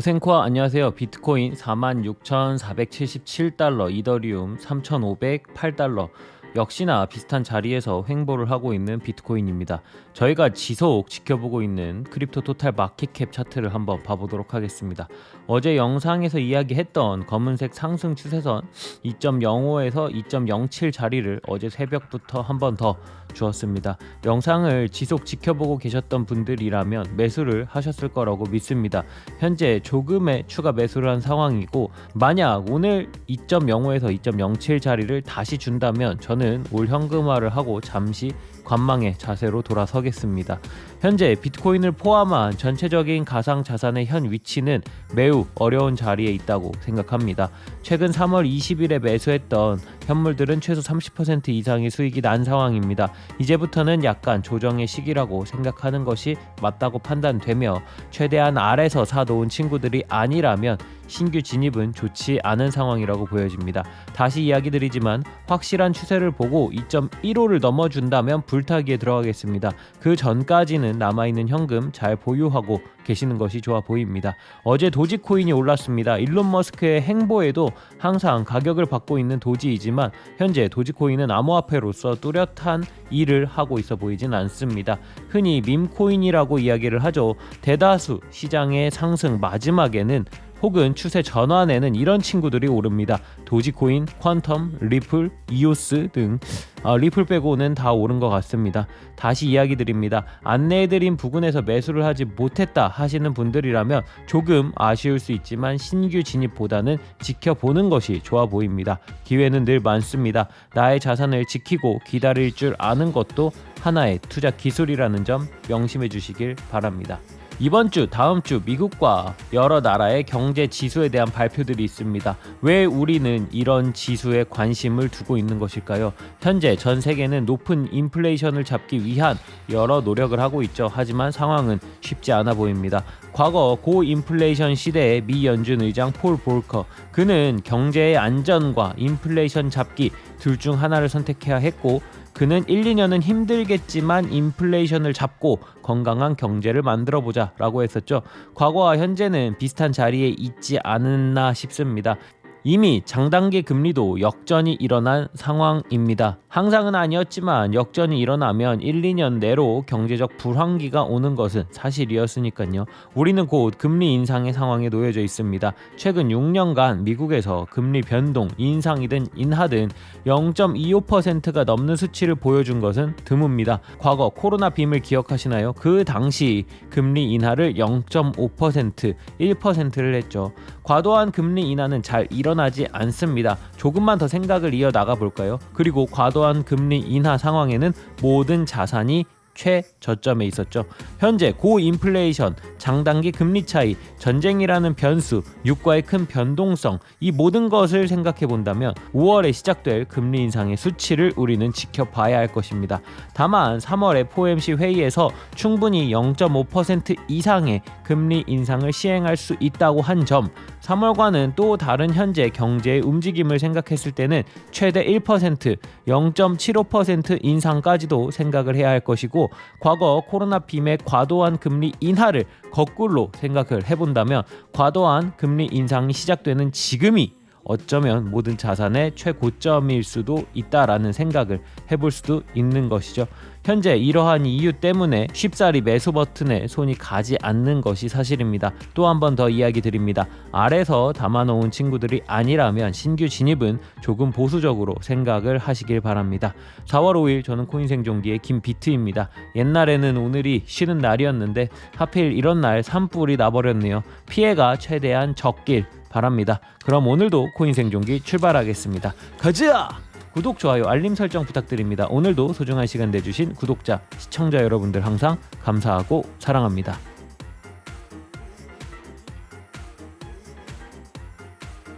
고생코아 안녕하세요. 비트코인 46,477달러, 이더리움 3,508달러. 역시나 비슷한 자리에서 횡보를 하고 있는 비트코인입니다. 저희가 지속 지켜보고 있는 크립토 토탈 마켓캡 차트를 한번 봐보도록 하겠습니다. 어제 영상에서 이야기했던 검은색 상승 추세선 2.05에서 2.07 자리를 어제 새벽부터 한 번 더 주었습니다. 영상을 지속 지켜보고 계셨던 분들이라면 매수를 하셨을 거라고 믿습니다. 현재 조금의 추가 매수를 한 상황이고 만약 오늘 2.05에서 2.07 자리를 다시 준다면 저는 올 현금화를 하고 잠시 관망의 자세로 돌아서겠습니다. 현재 비트코인을 포함한 전체적인 가상 자산의 현 위치는 매우 어려운 자리에 있다고 생각합니다. 최근 3월 20일에 매수했던 현물들은 최소 30% 이상의 수익이 난 상황입니다. 이제부터는 약간 조정의 시기라고 생각하는 것이 맞다고 판단되며 최대한 아래서 사놓은 친구들이 아니라면 신규 진입은 좋지 않은 상황이라고 보여집니다. 다시 이야기 드리지만 확실한 추세를 보고 2.15를 넘어준다면 불 타기에 들어가겠습니다. 그 전까지는 남아있는 현금 잘 보유하고 계시는 것이 좋아 보입니다. 어제 도지코인이 올랐습니다. 일론 머스크의 행보에도 항상 가격을 받고 있는 도지이지만 현재 도지코인은 암호화폐로서 뚜렷한 일을 하고 있어 보이진 않습니다. 흔히 밈코인이라고 이야기를 하죠. 대다수 시장의 상승 마지막에는 혹은 추세 전환에는 이런 친구들이 오릅니다. 도지코인, 퀀텀, 리플, 이오스 등 어, 리플 빼고는 다 오른 것 같습니다. 다시 이야기 드립니다. 안내해드린 부근에서 매수를 하지 못했다 하시는 분들이라면 조금 아쉬울 수 있지만 신규 진입보다는 지켜보는 것이 좋아 보입니다. 기회는 늘 많습니다. 나의 자산을 지키고 기다릴 줄 아는 것도 하나의 투자 기술이라는 점 명심해 주시길 바랍니다. 이번 주, 다음 주 미국과 여러 나라의 경제 지수에 대한 발표들이 있습니다. 왜 우리는 이런 지수에 관심을 두고 있는 것일까요? 현재 전 세계는 높은 인플레이션을 잡기 위한 여러 노력을 하고 있죠. 하지만 상황은 쉽지 않아 보입니다. 과거 고인플레이션 시대의 미 연준 의장 폴 볼커 그는 경제의 안전과 인플레이션 잡기 둘 중 하나를 선택해야 했고 그는 1, 2년은 힘들겠지만 인플레이션을 잡고 건강한 경제를 만들어 보자라고 했었죠. 과거와 현재는 비슷한 자리에 있지 않았나 싶습니다. 이미 장단기 금리도 역전이 일어난 상황입니다. 항상은 아니었지만 역전이 일어나면 1, 2년 내로 경제적 불황기가 오는 것은 사실이었으니까요. 우리는 곧 금리 인상의 상황에 놓여져 있습니다. 최근 6년간 미국에서 금리 변동, 인상이든 인하든 0.25%가 넘는 수치를 보여준 것은 드뭅니다. 과거 코로나 빔을 기억하시나요? 그 당시 금리 인하를 0.5%, 1%를 했죠. 과도한 금리 인하는 잘 일어나지 않습니다. 조금만 더 생각을 이어 나가 볼까요? 그리고 과도한 금리 인하 상황에는 모든 자산이 최저점에 있었죠. 현재 고인플레이션, 장단기 금리 차이, 전쟁이라는 변수, 유가의 큰 변동성 이 모든 것을 생각해 본다면 5월에 시작될 금리 인상의 수치를 우리는 지켜봐야 할 것입니다. 다만 3월에 FOMC 회의에서 충분히 0.5% 이상의 금리 인상을 시행할 수 있다고 한 점, 3월과는 또 다른 현재 경제의 움직임을 생각했을 때는 최대 1%, 0.75% 인상까지도 생각을 해야 할 것이고 과거 코로나 빔의 과도한 금리 인하를 거꾸로 생각을 해본다면 과도한 금리 인상이 시작되는 지금이 어쩌면 모든 자산의 최고점일 수도 있다라는 생각을 해볼 수도 있는 것이죠. 현재 이러한 이유 때문에 쉽사리 매수 버튼에 손이 가지 않는 것이 사실입니다. 또 한 번 더 이야기 드립니다. 아래서 담아놓은 친구들이 아니라면 신규 진입은 조금 보수적으로 생각을 하시길 바랍니다. 4월 5일 저는 코인생존기의 김비트입니다. 옛날에는 오늘이 쉬는 날이었는데 하필 이런 날 산불이 나버렸네요. 피해가 최대한 적길 바랍니다. 그럼 오늘도 코인 생존기 출발하겠습니다. 가자! 구독, 좋아요, 알림 설정 부탁드립니다. 오늘도 소중한 시간 내주신 구독자, 시청자 여러분들 항상 감사하고 사랑합니다.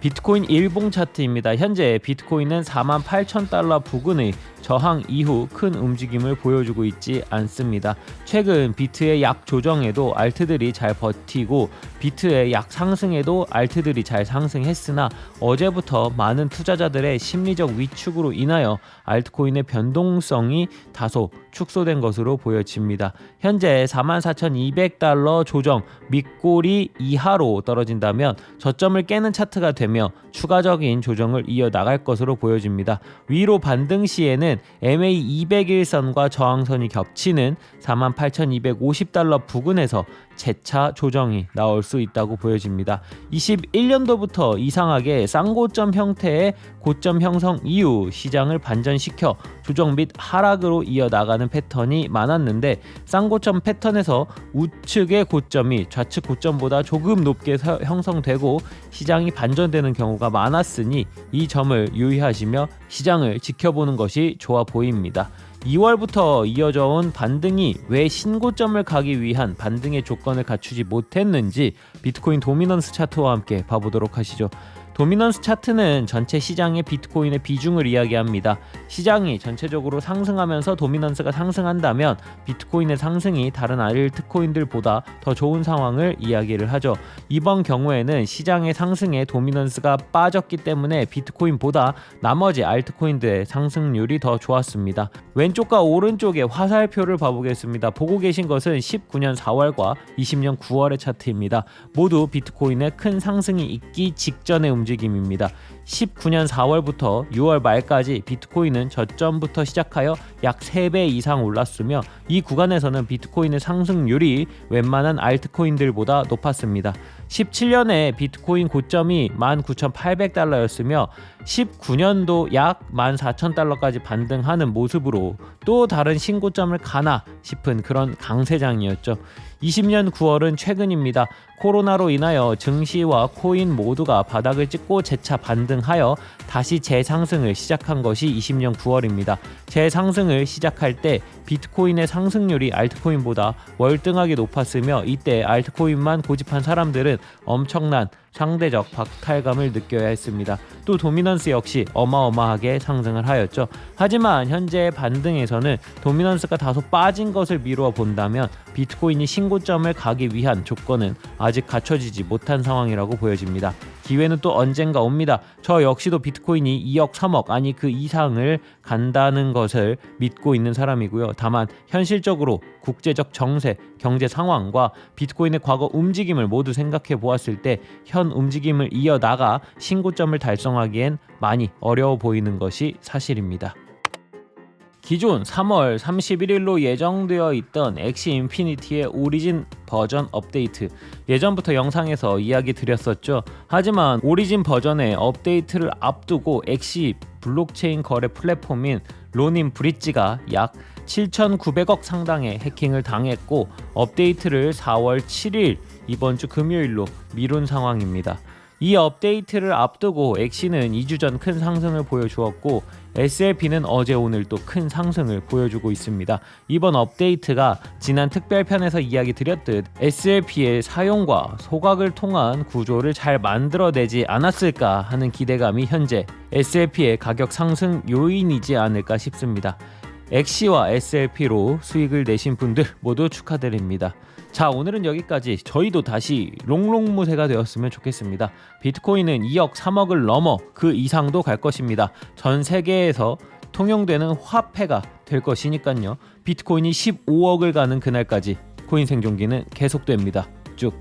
비트코인 일봉 차트입니다. 현재 비트코인은 4만 8천 달러 부근의 저항 이후 큰 움직임을 보여주고 있지 않습니다. 최근 비트의 약 조정에도 알트들이 잘 버티고 비트의 약 상승에도 알트들이 잘 상승했으나 어제부터 많은 투자자들의 심리적 위축으로 인하여 알트코인의 변동성이 다소 축소된 것으로 보여집니다. 현재 44,200달러 조정 밑꼬리 이하로 떨어진다면 저점을 깨는 차트가 되며 추가적인 조정을 이어 나갈 것으로 보여집니다. 위로 반등 시에는 MA 200일선과 저항선이 겹치는 48,250달러 부근에서 재차 조정이 나올 수 있다고 보여집니다. 21년도부터 이상하게 쌍고점 형태의 고점 형성 이후 시장을 반전시켜 조정 및 하락으로 이어나가는 패턴이 많았는데 쌍고점 패턴에서 우측의 고점이 좌측 고점보다 조금 높게 서- 형성되고 시장이 반전되는 경우가 많았으니 이 점을 유의하시며 시장을 지켜보는 것이 좋아 보입니다. 2월부터 이어져 온 반등이 왜 신고점을 가기 위한 반등의 조건을 갖추지 못했는지 비트코인 도미넌스 차트와 함께 봐보도록 하시죠. 도미넌스 차트는 전체 시장의 비트코인의 비중을 이야기합니다. 시장이 전체적으로 상승하면서 도미넌스가 상승한다면 비트코인의 상승이 다른 알트코인들보다 더 좋은 상황을 이야기를 하죠. 이번 경우에는 시장의 상승에 도미넌스가 빠졌기 때문에 비트코인보다 나머지 알트코인들의 상승률이 더 좋았습니다. 왼쪽과 오른쪽의 화살표를 봐보겠습니다. 보고 계신 것은 19년 4월과 20년 9월의 차트입니다. 모두 비트코인의 큰 상승이 있기 직전의 움직임입니다. 19년 4월부터 6월 말까지 비트코인은 저점부터 시작하여 약 3배 이상 올랐으며 이 구간에서는 비트코인의 상승률이 웬만한 알트코인들보다 높았습니다. 17년에 비트코인 고점이 19,800달러였으며 19년도 약 14,000달러까지 반등하는 모습으로 또 다른 신고점을 가나 싶은 그런 강세장이었죠. 20년 9월은 최근입니다. 코로나로 인하여 증시와 코인 모두가 바닥을 찍고 재차 반등하여 다시 재상승을 시작한 것이 20년 9월입니다. 재상승을 시작할 때 비트코인의 상승률이 알트코인보다 월등하게 높았으며 이때 알트코인만 고집한 사람들은 엄청난 상대적 박탈감을 느껴야 했습니다. 또 도미넌스 역시 어마어마하게 상승을 하였죠. 하지만 현재 반등에서는 도미넌스가 다소 빠진 것을 미루어 본다면 비트코인이 신고점을 가기 위한 조건은 아직 갖춰지지 못한 상황이라고 보여집니다. 기회는 또 언젠가 옵니다. 저 역시도 비트코인이 2억 3억 아니 그 이상을 간다는 것을 믿고 있는 사람이고요. 다만 현실적으로 국제적 정세, 경제 상황과 비트코인의 과거 움직임을 모두 생각해 보았을 때 현 움직임을 이어나가 신고점을 달성하기엔 많이 어려워 보이는 것이 사실입니다. 기존 3월 31일로 예정되어 있던 엑시 인피니티의 오리진 버전 업데이트 예전부터 영상에서 이야기 드렸었죠. 하지만 오리진 버전의 업데이트를 앞두고 엑시 블록체인 거래 플랫폼인 로닌 브릿지가 약 7,900억 상당의 해킹을 당했고 업데이트를 4월 7일 이번 주 금요일로 미룬 상황입니다. 이 업데이트를 앞두고 엑시는 2주 전 큰 상승을 보여주었고 SLP는 어제 오늘 또 큰 상승을 보여주고 있습니다. 이번 업데이트가 지난 특별편에서 이야기 드렸듯 SLP의 사용과 소각을 통한 구조를 잘 만들어내지 않았을까 하는 기대감이 현재 SLP의 가격 상승 요인이지 않을까 싶습니다. 엑시와 SLP로 수익을 내신 분들 모두 축하드립니다. 자 오늘은 여기까지 저희도 다시 롱롱무새가 되었으면 좋겠습니다. 비트코인은 2억 3억을 넘어 그 이상도 갈 것입니다. 전 세계에서 통용되는 화폐가 될 것이니까요. 비트코인이 15억을 가는 그날까지 코인 생존기는 계속됩니다. 쭉.